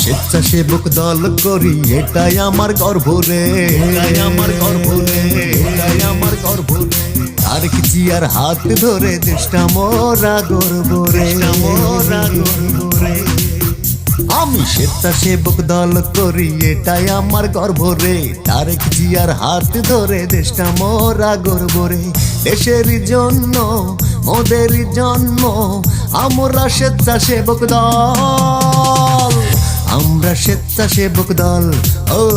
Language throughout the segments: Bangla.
স্বেচ্ছাসেবক দল করি এটাই আমার গর্ব রে। এটাই আমার গর্ব রে এটাই আমার গর্ব রে। আর কি আর হাত ধরে দেশটা মোরা গর্ব রে। মোরা গর্ব রে। আমি স্বেচ্ছাসেবক দল করি এটাই আমার গর্ব রে। তারেক জিয়ার হাত ধরে দেশটা মোরা গর্ব রে। দেশের জন্য মোদের জন্ম আমরা স্বেচ্ছাসেবক দল। আমরা স্বেচ্ছাসেবক দল। ও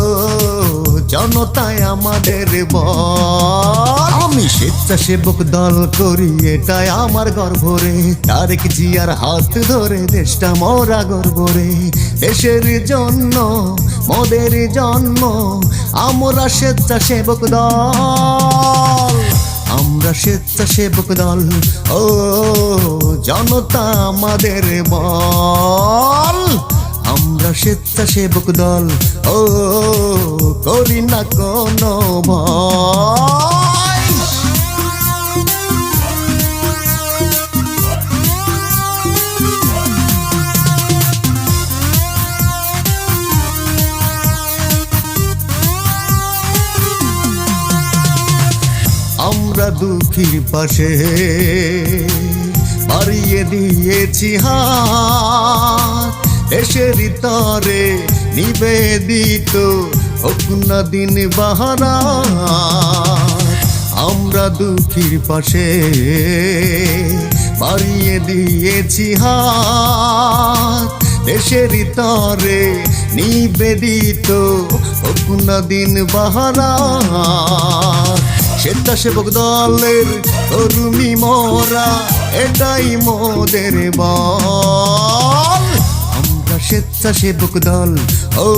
জনতায় আমাদের বল। আমি স্বেচ্ছাসেবক দল করি, এটাই আমার গর্ব রে। তারেক জিয়ার হাত ধরে দেশটা মোরা গর্ব রে। দেশের জন্য, মোদের জন্ম আমরা স্বেচ্ছাসেবক দল। আমরা স্বেচ্ছাসেবক দল, ও, জনতা আমাদের বল। আমরা স্বেচ্ছাসেবক দল ও করি না কোনো আমরা দুঃখীর পাশে বাড়িয়ে দিয়েছি হাত। দেশের তরে নিবেদিত হোক দিন বাহারা। আমরা দুঃখীর পাশে বাড়িয়ে দিয়েছি হাত। দেশের তরে নিবেদিত হোক দিন বাহারা। স্বেচ্ছাসেবক দলের কর্মী মোরা, এটাই মোদের বল। স্বেচ্ছাসেবক দল। ও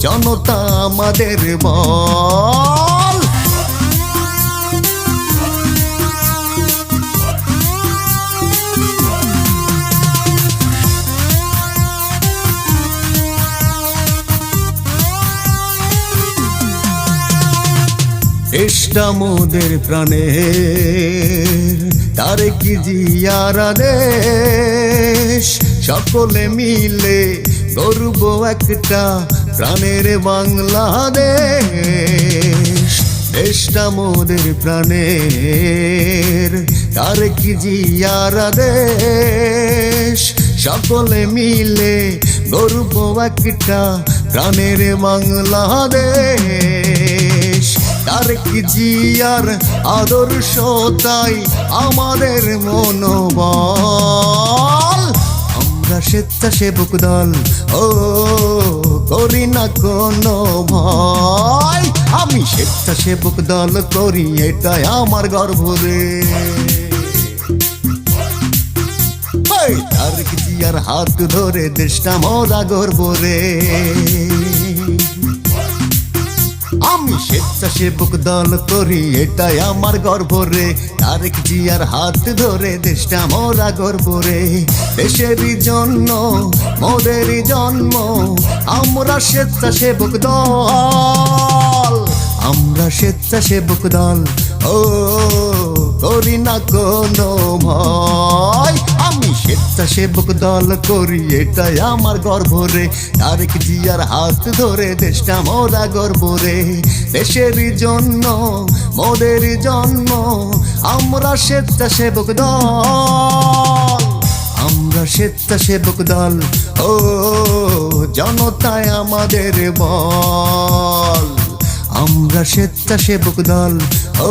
জনতা আমাদের বল। মোদের প্রাণে তারে কি জিয়ারা দেশ সকলে মিলে গর্ব একটা প্রাণের বাংলাদেশ। দেশটা মোদের প্রাণের, তার কি জিয়ারা দেশ? সকলে মিলে গর্ব একটা প্রাণের বাংলাদেশ। তার কি জিয়ার আদর্শ তাই আমাদের মনোবল। স্বেচ্ছাসেবক দল। ও, করি না কোনো ভয়। আমি স্বেচ্ছাসেবক দল করি, এটাই আমার গর্ব রে। তার কি আর হাত ধরে দেশটা মজা গর্ব রে। আমি স্বেচ্ছাসেবক দল করি, এটাই আমার গর্ব রে। তারেক জিয়ার হাত ধরে দেশটা মোরা গর্ব রে। দেশের জন্য মোদের জন্ম, আমরা স্বেচ্ছাসেবক দল। আমরা স্বেচ্ছাসেবক দল, ও, করি না কোনো ভয়। আমি সেবক দল করি, এটাই আমার গর্ব রে। তারেক জিয়ার হাত ধরে দেশটা মোরা গর্ব রে। দেশের জন্য, মোদের জন্ম আমরা স্বেচ্ছাসেবক দল। আমরা স্বেচ্ছাসেবক দল, ও জনতায় আমাদের বল। আমরা স্বেচ্ছাসেবক দল, ও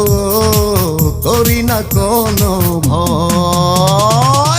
করি না কোনো ভয়।